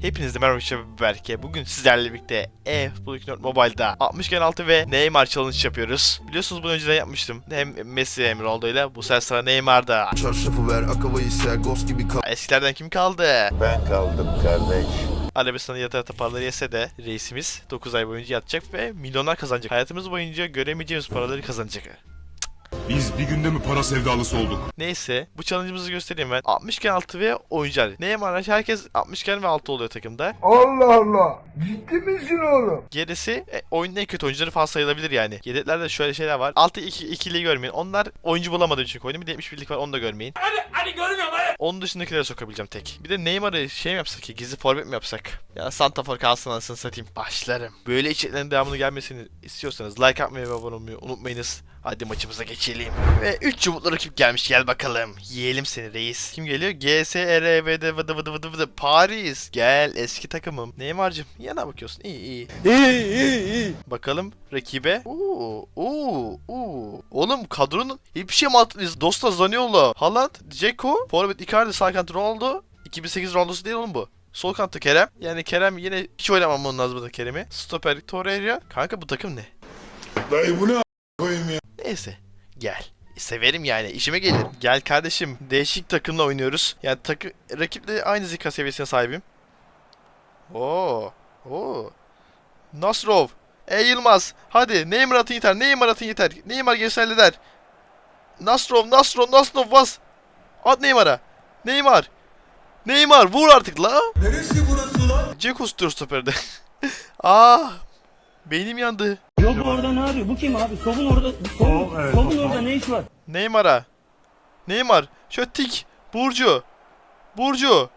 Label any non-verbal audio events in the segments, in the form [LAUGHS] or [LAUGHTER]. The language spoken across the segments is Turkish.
Hepinize merhaba ben Berke. Bugün sizlerle birlikte e-Futbol 4 Mobile'da 60 gen 6 ve Neymar challenge yapıyoruz. Biliyorsunuz bunu önceden yapmıştım. Hem Messi hem Ronaldo ile. Bu sefer sıra Neymar'da. Çarşafı ver akavayı ser ghost gibi kal Eskilerden kim kaldı? Ben kaldım kardeş. Arabistan'ı yatağa taparları yese de reisimiz 9 ay boyunca yatacak ve milyonlar kazanacak. Hayatımız boyunca göremeyeceğimiz paraları kazanacak. Biz bir günde mi para sevdalısı olduk? Neyse bu challenge'ımızı göstereyim ben. 60 gen 6 ve oyuncular. Neymar herkes 60 gen ve 6 oluyor takımda. Allah Allah. Ciddi misin oğlum? Gerisi e, oyunun en kötü oyuncuları falan sayılabilir yani. Yedeklerde şöyle şeyler var. Altı iki, ikiliyi görmeyin. Onlar oyuncu bulamadığı için koydum. Bir de 71'lik var onu da görmeyin. Hadi hadi görmüyorum hadi. Onun dışındakileri sokabileceğim tek. Bir de Neymar'ı şey mi yapsak ki gizli forvet mi yapsak? Ya Santa For kalsın anasını satayım. Başlarım. Böyle içeriklerin devamını gelmesini istiyorsanız like atmayı ve abone olmayı unutmayınız. Hadi maçımıza geçelim. Ve 3 çubuklu rakip gelmiş gel bakalım. Yiyelim seni reis. Kim geliyor? GSRV'de vıdı vıdı vıdı vıdı. Paris. Gel eski takımım. Neymar'cım yana bakıyorsun. İyi iyi. İyi iyi iyi. Bakalım rakibe. Oo, oo, oo. Oğlum kadronun hiçbir şey mantıklıyız. Dosta Zaniolo, Haaland, Dzeko, Forvet Icardi, sağ kant Ronaldo. 2008 Ronaldo'su değil oğlum bu. Sol kantta Kerem. Yani Kerem yine hiç oynamamam lazım burada Kerem'i. Stoper Torreira. Kanka bu takım ne? Dayı bu ne koyayım ya? Neyse. Gel. Severim yani. işime gelir. Gel kardeşim. Değişik takımla oynuyoruz. Yani takı rakiple aynı zeka seviyesine sahibim. Oo. Oo. Nasrov. Ey Yılmaz. Hadi Neymar atın yeter. Neymar atın yeter. Neymar gerisi halleder. Nasrov, Nasrov, Nasrov bas. At Neymar'a. Neymar. Neymar vur artık la. Neresi burası lan? Ceko tutuyor stoperde. [LAUGHS] ah. Beynim yandı. Yok orada ne yapıyor? Bu kim abi? Sobun orada. Sobun, sobun orada ne iş var? Neymar'a. Neymar. Şöyle tik. Burcu. Burcu.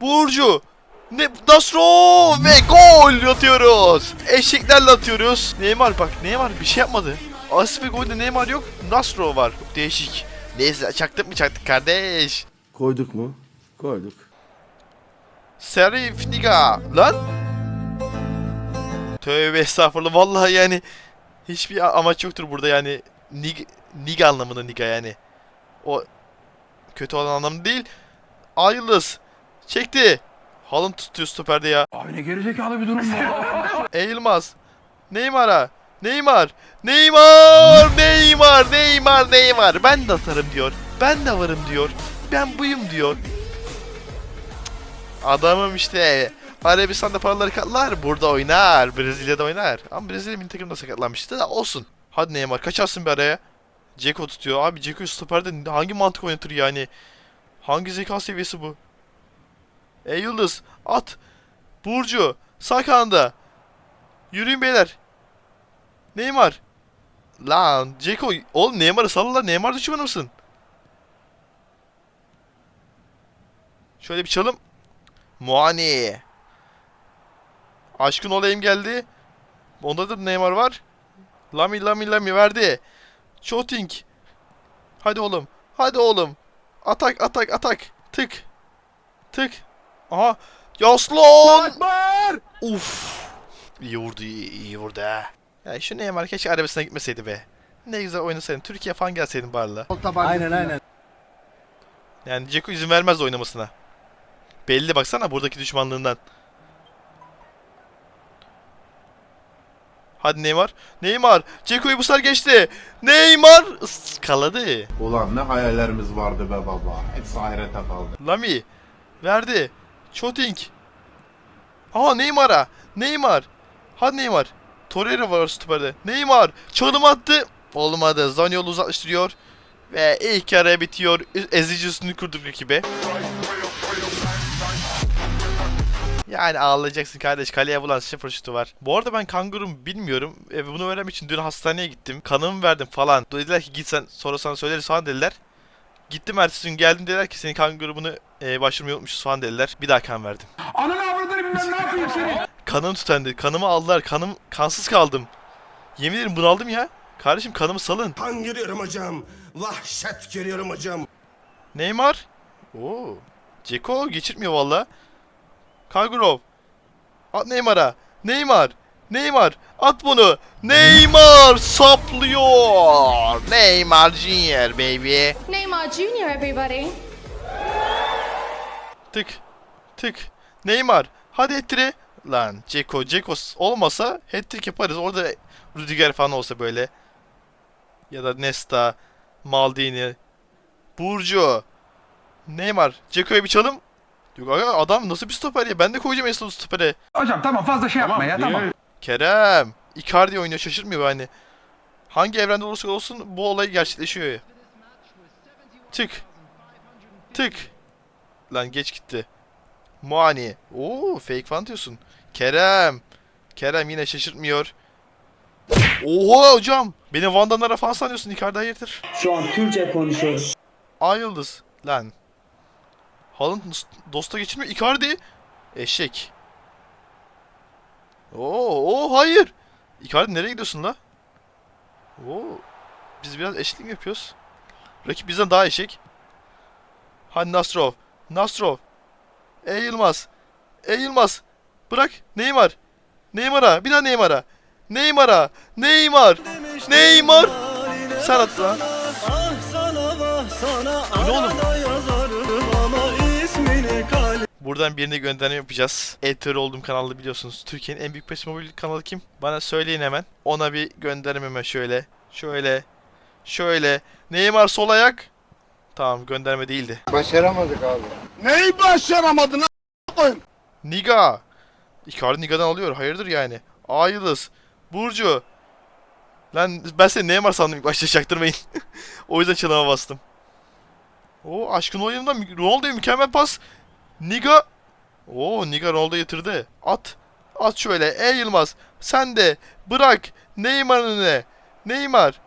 Burcu. Ne Nasro ve gol atıyoruz. Eşeklerle atıyoruz. Neymar bak Neymar bir şey yapmadı. Asist ve golde Neymar yok. Nasro var. Çok değişik. Neyse çaktık mı çaktık kardeş. Koyduk mu? Koyduk. Serif Niga. Lan. Tövbe estağfurullah. Vallahi yani hiçbir amaç yoktur burada yani. Nig, Niga anlamında Niga yani. O kötü olan anlamda değil. A yıldız. Çekti. Halın tutuyor stoperde ya. Abi ne gerizekalı bir durum bu. [LAUGHS] Eğilmez. Neymar'a. Neymar. Neymar. Neymar. Neymar. Neymar. Ben de atarım diyor. Ben de varım diyor. Ben buyum diyor. Adamım işte. Arabistan'da paraları katlar. Burada oynar. Brezilya'da oynar. Ama Brezilya milli takımda sakatlanmıştı da olsun. Hadi Neymar kaçarsın bir araya. Ceko tutuyor. Abi Ceko stoperde hangi mantık oynatır yani? Hangi zeka seviyesi bu? Ey Yıldız at. Burcu sağ kanada. Yürüyün beyler. Neymar. Lan Ceko oğlum Neymar'ı salla lan. Neymar düşmanı mısın? Şöyle bir çalım. Muani. Aşkın olayım geldi. Onda da Neymar var. Lami Lami Lami verdi. Shooting. Hadi oğlum. Hadi oğlum. Atak atak atak. Tık. Tık. Aha. Yaslan. Uf. İyi vurdu iyi, iyi vurdu ha. Ya şu Neymar keşke Arabistan'a gitmeseydi be. Ne güzel oynasaydın. Türkiye falan gelseydin bari la. aynen aynen. Yani Ceko izin vermez oynamasına. Belli baksana buradaki düşmanlığından. Hadi Neymar. Neymar. Ceko'yu bu sefer geçti. Neymar ıskaladı. Ulan ne hayallerimiz vardı be baba. Hepsi ahirete kaldı. Lami. Verdi. Shooting. Aha Neymar'a. Neymar. Hadi Neymar. Torreira var stoperde. Neymar. Çalım attı. Olmadı. Zaniolo uzaklaştırıyor. Ve ilk yarı bitiyor. Ezici üstünü kurduk rakibe. Yani ağlayacaksın kardeş. Kaleye bulan sıfır şutu var. Bu arada ben kangurum bilmiyorum. E, bunu öğrenmek için dün hastaneye gittim. Kanımı verdim falan. Dediler ki git sen sonra sana söyleriz falan dediler. Gittim ertesi gün geldim dediler ki senin kan grubunu e, başvurmayı unutmuşuz falan dediler. Bir daha kan verdim. Ananı avradını bilmem ne yapayım seni. Kanım tükendi. Kanımı aldılar. Kanım kansız kaldım. Yemin ederim bunaldım ya. Kardeşim kanımı salın. Kan giriyorum hocam. Vahşet giriyorum hocam. Neymar. Oo. Ceko geçirtmiyor valla. Kagurov. At Neymar'a. Neymar. Neymar. At bunu. Neymar saplıyor. Neymar Junior baby. Neymar Jr., everybody. Tık. Tık. Neymar. Hadi hat Lan Ceko, Ceko olmasa hat yaparız. Orada Rüdiger falan olsa böyle. Ya da Nesta, Maldini, Burcu, Neymar. Ceko'ya bir çalım. Yok aga adam nasıl bir stoper ya? Ben de koyacağım Eslon stopere. Hocam tamam fazla şey yapma ya tamam. Kerem. Icardi oynuyor şaşırtmıyor hani. Hangi evrende olursa olsun bu olay gerçekleşiyor ya. Tık. Tık. Lan geç gitti. Muani. Oo fake falan diyorsun. Kerem. Kerem yine şaşırtmıyor. Oha hocam. Beni Vandanlara falan sanıyorsun Icardi hayırdır? Şu an Türkçe konuşuyoruz. Ay yıldız. Lan. Haaland dosta geçirmiyor. Icardi. Eşek. Oo, oo hayır. Icardi nereye gidiyorsun la? Oo. Biz biraz eşitlik yapıyoruz? Rakip bizden daha eşek. Hadi Nastrov. Nastrov. Ey Yılmaz. Ey Yılmaz. Bırak. Neymar. Neymar'a. Bir daha Neymar'a. Neymar'a. Neymar. Neymar. Sen at lan. Bu ne oğlum? Buradan birine gönderme yapacağız. Editör olduğum kanalda biliyorsunuz. Türkiye'nin en büyük PES mobil kanalı kim? Bana söyleyin hemen. Ona bir göndermeme şöyle. Şöyle. Şöyle. Neymar sol ayak. Tamam gönderme değildi. Neyi başaramadın Niga. Icardi Niga'dan alıyor. Hayırdır yani. A Yıldız. Burcu. Lan ben seni Neymar sandım ilk başta çaktırmayın. [LAUGHS] o yüzden çınava bastım. O aşkın oyununda Ronaldo'ya mükemmel pas. Niga. Oo Niga Ronaldo yatırdı. At. At şöyle. Ey Yılmaz. Sen de. Bırak. Neymar'ın önüne. Neymar.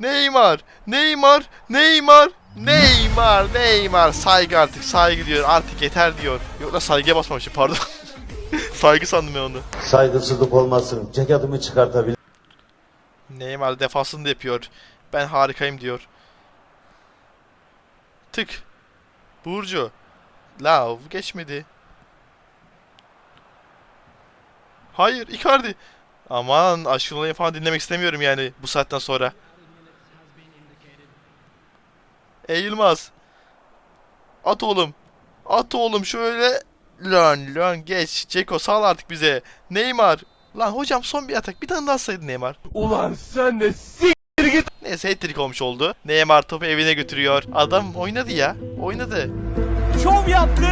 Neymar. Neymar. Neymar. Neymar. Neymar. Saygı artık. Saygı diyor. Artık yeter diyor. Yok lan saygıya basmamışım pardon. [LAUGHS] Saygı sandım ben onu. Saygısızlık olmasın. Ceketimi çıkartabilir. Neymar defansını da yapıyor. Ben harikayım diyor. Tık. Burcu. Lav geçmedi. Hayır Icardi. Aman aşkın olayı falan dinlemek istemiyorum yani bu saatten sonra. Ey Yılmaz. At oğlum. At oğlum şöyle. Lan lan geç. Ceko sal artık bize. Neymar. Lan hocam son bir atak. Bir tane daha saydı Neymar. Ulan sen de Neyse hat-trick olmuş oldu. Neymar topu evine götürüyor. Adam oynadı ya. Oynadı. Şov yaptı.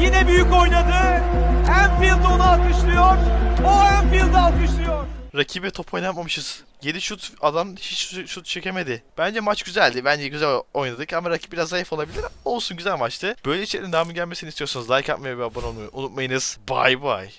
Yine büyük oynadı. Anfield onu alkışlıyor. O Anfield'ı alkışlıyor. Rakibe top oynamamışız. 7 şut adam hiç şut çekemedi. Bence maç güzeldi. Bence güzel oynadık ama rakip biraz zayıf olabilir. Olsun güzel maçtı. Böyle içeriklerin devamı gelmesini istiyorsanız like atmayı ve abone olmayı unutmayınız. Bye bye.